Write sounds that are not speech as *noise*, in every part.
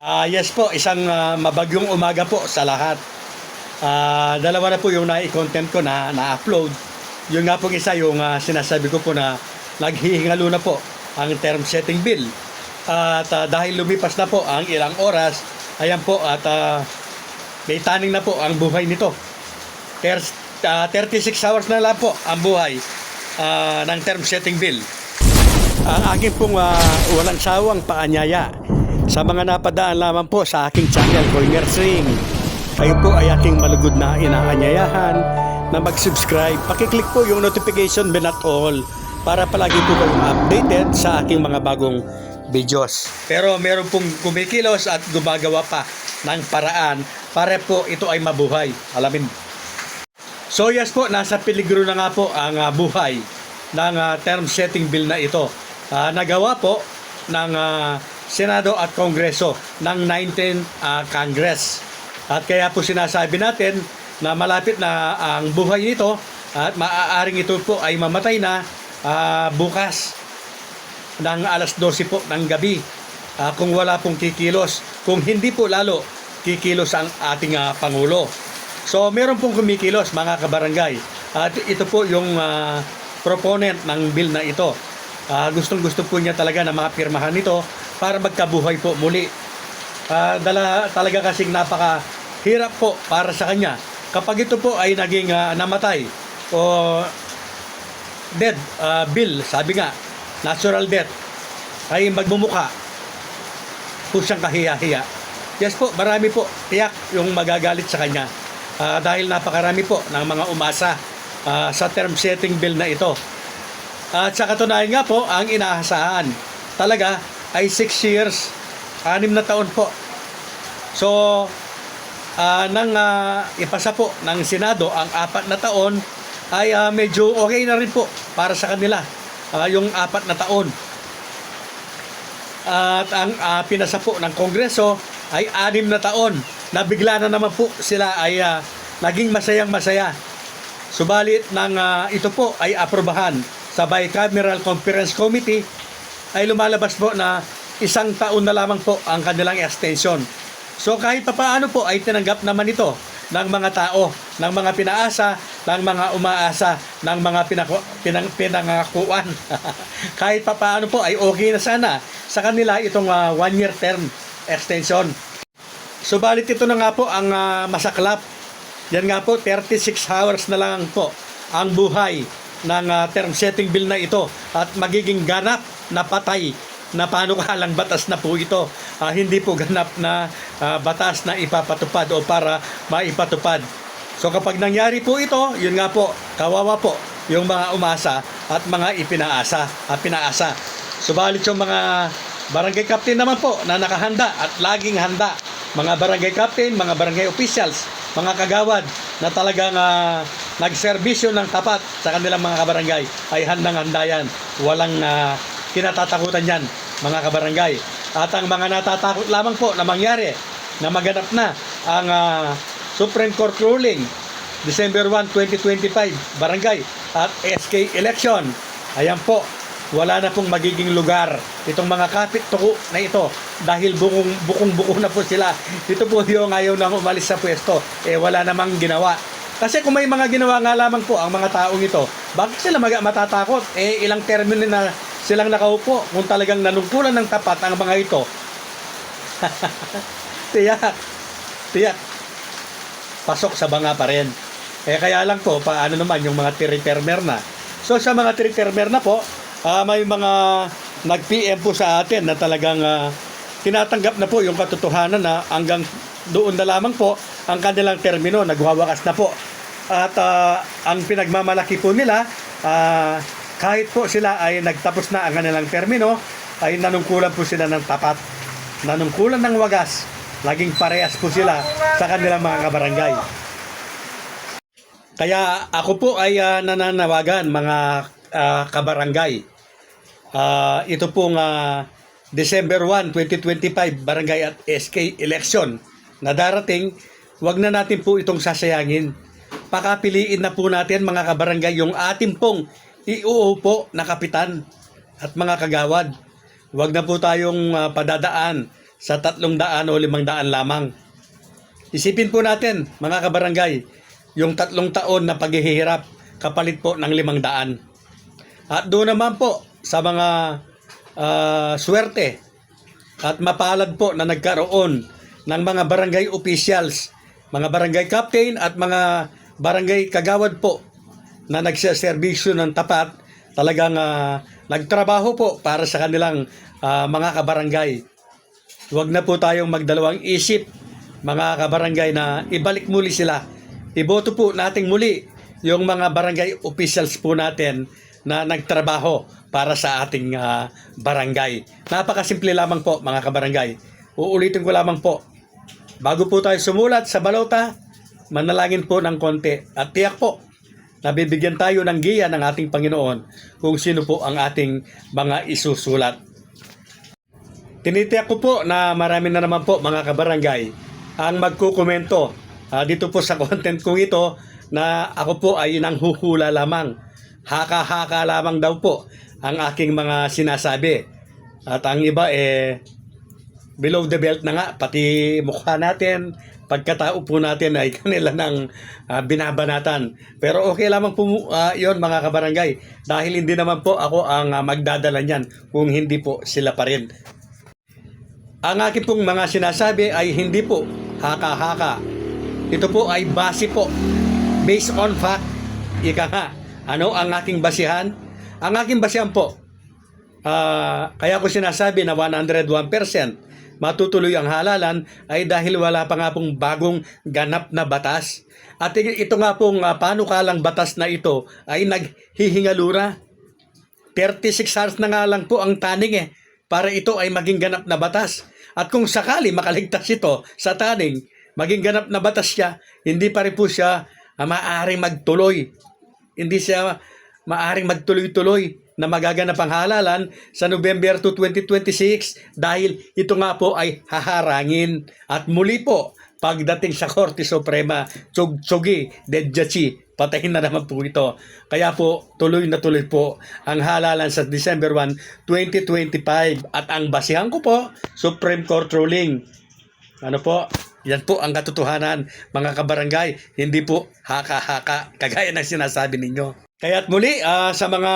Ah, yes po, isang ah, mabagyong umaga po sa lahat. Ah, dalawa na po yung nai-content ko na na-upload. Yung nga pong isa yung ah, sinasabi ko po na naghihingalo na po ang term setting bill. At ah, dahil lumipas na po ang ilang oras, ayan po at ah, may taning na po ang buhay nito. Ter- ah, 36 hours na lang po ang buhay ah, ng term setting bill. Ang aking pong ah, walang sawang paanyaya sa mga napadaan lamang po sa aking channel, Coiners Ring. Kayo po ay aking malugod na inaanyayahan na mag-subscribe. Pakiclick po yung notification bell at all para palagi po kayong updated sa aking mga bagong videos. Pero meron pong kumikilos at gumagawa pa ng paraan para po ito ay mabuhay. Alamin. So yes po, nasa peligro na nga po ang ah, buhay ng ah, term setting bill na ito. Ah, nagawa po ng ah, Senado at Kongreso ng 19 ah, Congress. At kaya po sinasabi natin na malapit na ang buhay nito at maaaring ito po ay mamatay na ah, bukas ng alas 12 po ng gabi Ah, kung wala pong kikilos. Kung hindi po lalo kikilos ang ating ah, Pangulo. So meron pong kumikilos mga kabarangay. At ito po yung ah, proponent ng bill na ito. Ah, gustong gusto po niya talaga na mapirmahan nito para magkabuhay po muli. Ah, dala talaga kasing napaka hirap po para sa kanya. Kapag ito po ay naging ah, namatay o dead ah, bill, sabi nga, natural death, ay magmumuka po siyang kahiya-hiya. Yes po, marami po tiyak yung magagalit sa kanya Ah, dahil napakarami po ng mga umasa ah, sa term setting bill na ito. At sa katunayan nga po, ang inaasahan talaga ay 6 years, 6 na taon po. So, ah, nang ah, ipasa po ng Senado ang apat na taon, ay ah, medyo okay na rin po para sa kanila ah, yung apat na taon. At ang ah, pinasa po ng Kongreso ay anim na taon na bigla na naman po sila ay ah, naging masayang masaya. Subalit nang ah, ito po ay aprobahan sa Bicameral Conference Committee ay lumalabas po na isang taon na lamang po ang kanilang extension. So kahit pa paano po ay tinanggap naman ito ng mga tao, ng mga pinaasa, ng mga umaasa, ng mga pinako, pinang, pinangakuan. *laughs* kahit pa paano po ay okay na sana sa kanila itong ah, one-year term extension. Subalit ito na nga po ang ah, masaklap. Yan nga po, 36 hours na lang po ang buhay ng ah, term setting bill na ito at magiging ganap na patay na panukalang batas na po ito. Ah, hindi po ganap na ah, batas na ipapatupad o para maipatupad. So kapag nangyari po ito, yun nga po, kawawa po yung mga umasa at mga ipinaasa at pinaasa. Subalit yung mga barangay captain naman po na nakahanda at laging handa. Mga barangay captain, mga barangay officials, mga kagawad na talagang ah, nagserbisyo ng tapat sa kanilang mga kabarangay ay handang-handa yan. Walang ah, kinatatakutan yan, mga kabarangay. At ang mga natatakot lamang po na mangyari na maganap na ang ah, Supreme Court ruling December 1, 2025, barangay at SK election. Ayan po, wala na pong magiging lugar itong mga kapit tuko na ito dahil bukong bukong buko na po sila. Ito po yung ayaw nang umalis sa pwesto. Eh wala namang ginawa. Kasi kung may mga ginawa nga lamang po ang mga taong ito, bakit sila mag matatakot? Eh ilang termino na silang nakaupo kung talagang nanungkulan ng tapat ang mga ito. *laughs* tiyak, tiyak, pasok sa banga pa rin. Eh kaya lang po, paano naman yung mga tiri-termer na. So sa mga tiri-termer na po, ah, may mga nag-PM po sa atin na talagang ah, tinatanggap na po yung katotohanan na hanggang doon na lamang po ang kanilang termino, nagwawakas na po. At ah, ang pinagmamalaki po nila, ah, kahit po sila ay nagtapos na ang kanilang termino, ay nanungkulan po sila ng tapat. Nanungkulan ng wagas. Laging parehas po sila sa kanilang mga kabarangay. Kaya ako po ay ah, nananawagan mga ah, kabarangay. Ah, ito pong ah, December 1, 2025 barangay at SK election na darating, wag na natin po itong sasayangin. Pakapiliin na po natin mga kabarangay yung ating pong iuupo na kapitan at mga kagawad. Wag na po tayong ah, padadaan sa tatlong daan o limang daan lamang. Isipin po natin, mga kabarangay, yung tatlong taon na paghihirap kapalit po ng limang daan. At doon naman po sa mga ah, swerte at mapalad po na nagkaroon ng mga barangay officials, mga barangay captain at mga barangay kagawad po na nagsaserbisyo ng tapat, talagang ah, nagtrabaho po para sa kanilang ah, mga kabarangay. Huwag na po tayong magdalawang isip, mga kabarangay, na ibalik muli sila. Iboto po nating muli yung mga barangay officials po natin na nagtrabaho para sa ating ah, barangay. Napakasimple lamang po, mga kabarangay. Uulitin ko lamang po, bago po tayo sumulat sa balota, manalangin po ng konti at tiyak po nabibigyan tayo ng giya ng ating Panginoon kung sino po ang ating mga isusulat. Tinitiyak ko po na marami na naman po mga kabarangay ang magkukomento ah, dito po sa *laughs* content kong ito na ako po ay nanghuhula lamang. Haka-haka lamang daw po ang aking mga sinasabi. At ang iba eh below the belt na nga, pati mukha natin, pagkatao po natin ay *laughs* kanila ng ah, binabanatan. Pero okay lamang po ah, yon mga kabarangay dahil hindi naman po ako ang ah, magdadala niyan kung hindi po sila pa rin. Ang aking pong mga sinasabi ay hindi po haka-haka. Ito po ay base po. Based on fact. Ika nga. Ano ang aking basihan? Ang aking basihan po, ah, kaya ko sinasabi na 101% matutuloy ang halalan ay dahil wala pa nga pong bagong ganap na batas. At ito nga pong uh, panukalang batas na ito ay naghihingalura. 36 hours na nga lang po ang taning eh para ito ay maging ganap na batas. At kung sakali makaligtas ito sa taning, maging ganap na batas siya, hindi pa rin po siya uh, maaaring magtuloy. Hindi siya maaaring magtuloy-tuloy na magaganap ang halalan sa November 2, 2026 dahil ito nga po ay haharangin. At muli po, pagdating sa Korte Suprema, tsug-tsugi, dedjachi, patayin na naman po ito. Kaya po, tuloy na tuloy po ang halalan sa December 1, 2025. At ang basihan ko po, Supreme Court ruling. Ano po? Yan po ang katotohanan, mga kabarangay. Hindi po haka-haka, kagaya ng sinasabi ninyo. Kaya't muli, ah, sa mga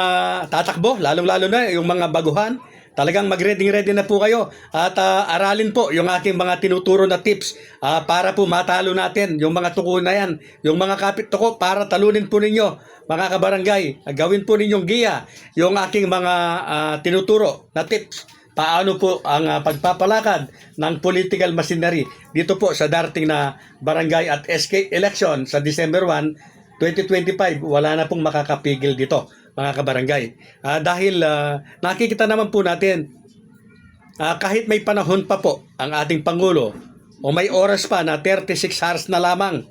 tatakbo, lalong-lalo na yung mga baguhan, talagang mag-ready-ready na po kayo at ah, aralin po yung aking mga tinuturo na tips ah, para po matalo natin yung mga tuko na yan, yung mga kapit tuko para talunin po ninyo mga kabarangay. Gawin po ninyong giya yung aking mga ah, tinuturo na tips paano po ang ah, pagpapalakad ng political machinery dito po sa darating na barangay at SK election sa December 1, 2025, wala na pong makakapigil dito, mga kabarangay. Ah, dahil ah, nakikita naman po natin, ah, kahit may panahon pa po ang ating Pangulo, o may oras pa na 36 hours na lamang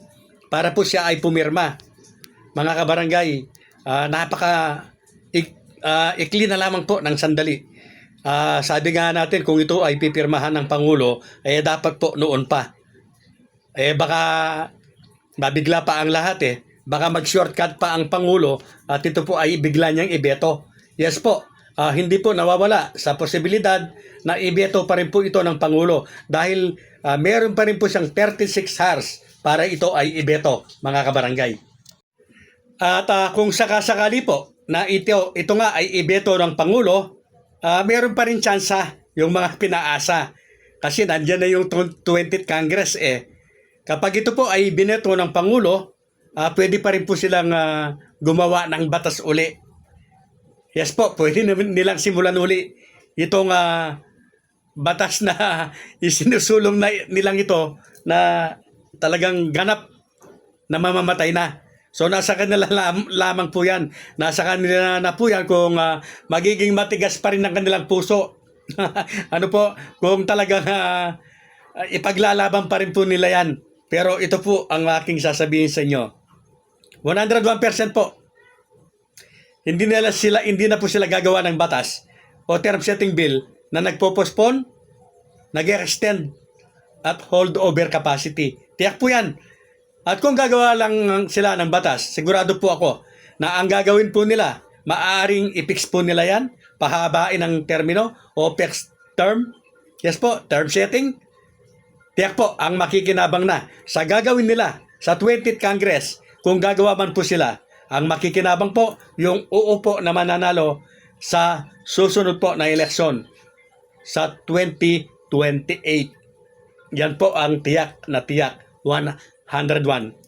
para po siya ay pumirma. Mga kabarangay, ah, napaka ik, ah, ikli na lamang po ng sandali. Ah, sabi nga natin kung ito ay pipirmahan ng Pangulo, eh dapat po noon pa. Eh baka mabigla pa ang lahat eh. Baka mag-shortcut pa ang Pangulo at ito po ay bigla niyang ibeto. Yes po, ah, hindi po nawawala sa posibilidad na ibeto pa rin po ito ng Pangulo dahil ah, meron pa rin po siyang 36 hours para ito ay ibeto, mga kabarangay. At ah, kung sakasakali po na ito, ito nga ay ibeto ng Pangulo, ah, meron pa rin tsansa yung mga pinaasa. Kasi nandyan na yung 20th Congress eh. Kapag ito po ay bineto ng Pangulo, ah, pwede pa rin po silang ah, gumawa ng batas uli. Yes po, pwede nilang simulan uli itong ah, batas na *laughs* isinusulong na nilang ito na talagang ganap na mamamatay na. So nasa kanila *laughs* lam- lamang po yan. Nasa kanila na po yan kung ah, magiging matigas pa rin ang kanilang puso. *laughs* ano po, kung talagang ah, ipaglalaban pa rin po nila yan. Pero ito po ang aking sasabihin sa inyo. 101% po. Hindi nila sila hindi na po sila gagawa ng batas o term setting bill na nagpo-postpone, nag-extend at hold over capacity. Tiyak po 'yan. At kung gagawa lang sila ng batas, sigurado po ako na ang gagawin po nila, maaring i-fix po nila 'yan, pahabain ang termino o fixed term Yes po, term setting. Tiyak po, ang makikinabang na sa gagawin nila sa 20th Congress, kung gagawa man po sila, ang makikinabang po yung uupo na mananalo sa susunod po na eleksyon sa 2028. Yan po ang tiyak na tiyak 101%.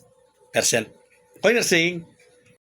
Point Singh,